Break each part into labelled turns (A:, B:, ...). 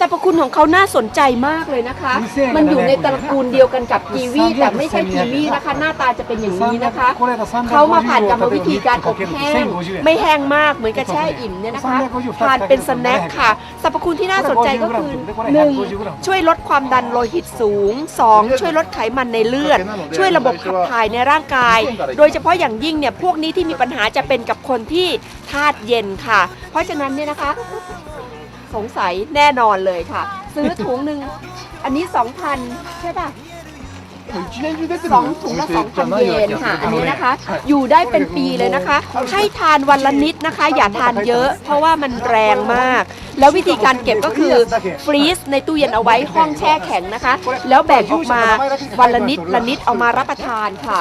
A: สรรพคุณของเขาน่าสนใจมากเลยนะคะ มันอยู่ในตระกูลเดียวกันกับกีวีแต่ไม่ใช่กีวีนะคะ หน้าตาจะเป็นอย่างนี้นะคะ เขามาผ่านกรรมวิธีการอบแห้ง ไม่แห้งมากเหมือนกับแช่อิ่มเนี่ยนะคะทานเป็นสแน็คค่ะ สรรพคุณที่น่าสนใจก็คือ 1. ช่วยลดความดันโลหิตสูง 2. ช่วยลดไขมันในเลือด ช่วยระบบขับถ่ายในร่างกาย โดยเฉพาะอย่างยิ่งเนี่ยพวกนี้ที่มีปัญหาจะเป็นกับคนที่ธาตุเย็นค่ะ เพราะฉะนั้นเนี่ยนะคะ สงสัยแน่นอนเลยค่ะ ซื้อถุงหนึ่งอันนี้2,000ใช่ป่ะสองถุงละ2,000เยนค่ะ อันนี้นะคะ อยู่ได้เป็นปีเลยนะคะ ให้ทานวันละนิดนะคะ อย่าทานเยอะ เพราะว่ามันแรงมาก แล้ววิธีการเก็บก็คือฟรีซในตู้เย็นเอาไว้ห้องแช่แข็งนะคะ แล้วแบ่งออกมาวันละนิดละนิดเอามารับประทานค่ะ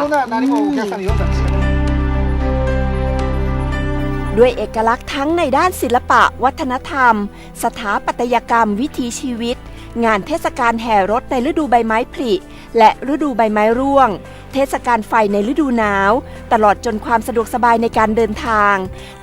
A: ด้วยเอกลักษณ์ทั้งในด้านศิลปะ วัฒนธรรม สถาปัตยกรรม วิถีชีวิต งานเทศกาลแห่รถในฤดูใบไม้ผลิ และฤดูใบไม้ร่วง เทศกาลไฟในฤดูหนาว ตลอดจนความสะดวกสบายในการเดินทาง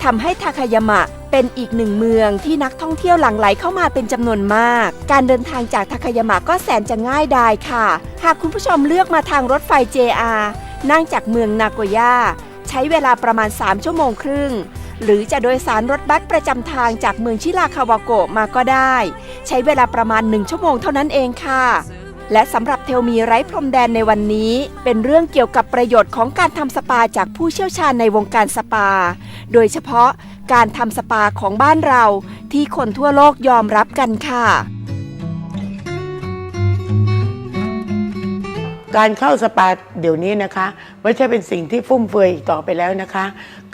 A: ทำให้ทาคายามะเป็นอีกหนึ่งเมืองที่นักท่องเที่ยวหลั่งไหลเข้ามาเป็นจำนวนมาก การเดินทางจากทาคายามะก็แสนจะง่ายดายค่ะ หากคุณผู้ชมเลือกมาทางรถไฟ JR นั่งจากเมืองนาโกย่า ใช้เวลาประมาณ 3 ชั่วโมงครึ่ง หรือจะโดยสารรถบัสประจำทางจากเมืองชิราคาวาโกะมาก็ได้ ใช้เวลาประมาณ1ชั่วโมงเท่านั้นเองค่ะ และสำหรับเทลมีไร้พรมแดนในวันนี้ เป็นเรื่องเกี่ยวกับประโยชน์ของการทำสปาจากผู้เชี่ยวชาญในวงการสปา โดยเฉพาะการทำสปาของบ้านเราที่คนทั่วโลกยอมรับกันค่ะ
B: การเข้าสปาเดี๋ยวนี้นะคะ ไม่ใช่เป็นสิ่งที่ฟุ่มเฟือยอีกต่อไปแล้วนะคะ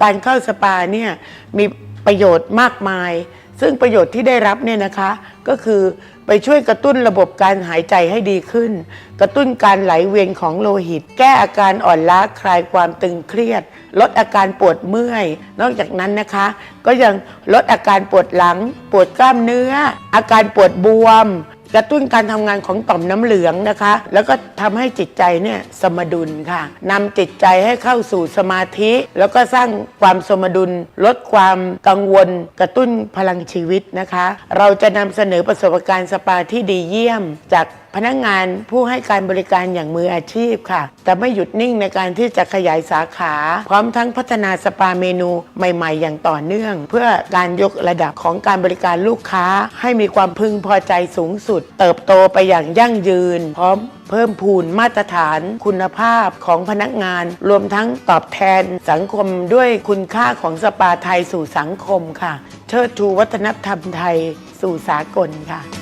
B: การเข้าสปาเนี่ยมีประโยชน์มากมาย ซึ่งประโยชน์ที่ได้รับเนี่ยนะคะ ก็คือไปช่วยกระตุ้นระบบการหายใจให้ดีขึ้น กระตุ้นการไหลเวียนของโลหิต แก้อาการอ่อนล้าคลายความตึงเครียด ลดอาการปวดเมื่อย นอกจากนั้นนะคะ ก็ยังลดอาการปวดหลัง ปวดกล้ามเนื้อ อาการปวดบวม กระตุ้นการทำงานของต่อมน้ำเหลืองนะคะ แล้วก็ทำให้จิตใจเนี่ยสมดุลค่ะนำจิตใจให้เข้าสู่สมาธิ แล้วก็สร้างความสมดุล ลดความกังวล กระตุ้นพลังชีวิตนะคะ เราจะนำเสนอประสบการณ์สปาที่ดีเยี่ยมจาก พนักงานผู้ให้การบริการอย่างมืออาชีพค่ะ แต่ไม่หยุดนิ่งในการที่จะขยายสาขา พร้อมทั้งพัฒนาสปาเมนูใหม่ ๆ อย่างต่อเนื่อง เพื่อการยกระดับของการบริการลูกค้า ให้มีความพึงพอใจสูงสุด เติบโตไปอย่างยั่งยืน พร้อมเพิ่มพูนมาตรฐานคุณภาพของพนักงาน รวมทั้งตอบแทนสังคมด้วยคุณค่าของสปาไทยสู่สังคมค่ะ เชิดชูวัฒนธรรมไทยสู่สากลค่ะ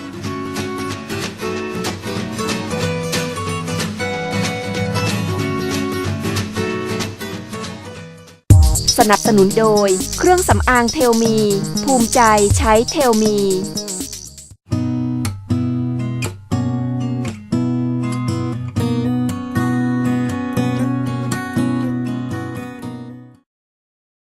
A: นับสนุนโดย เครื่องสำอางเทลมี ภูมิใจใช้เทลมี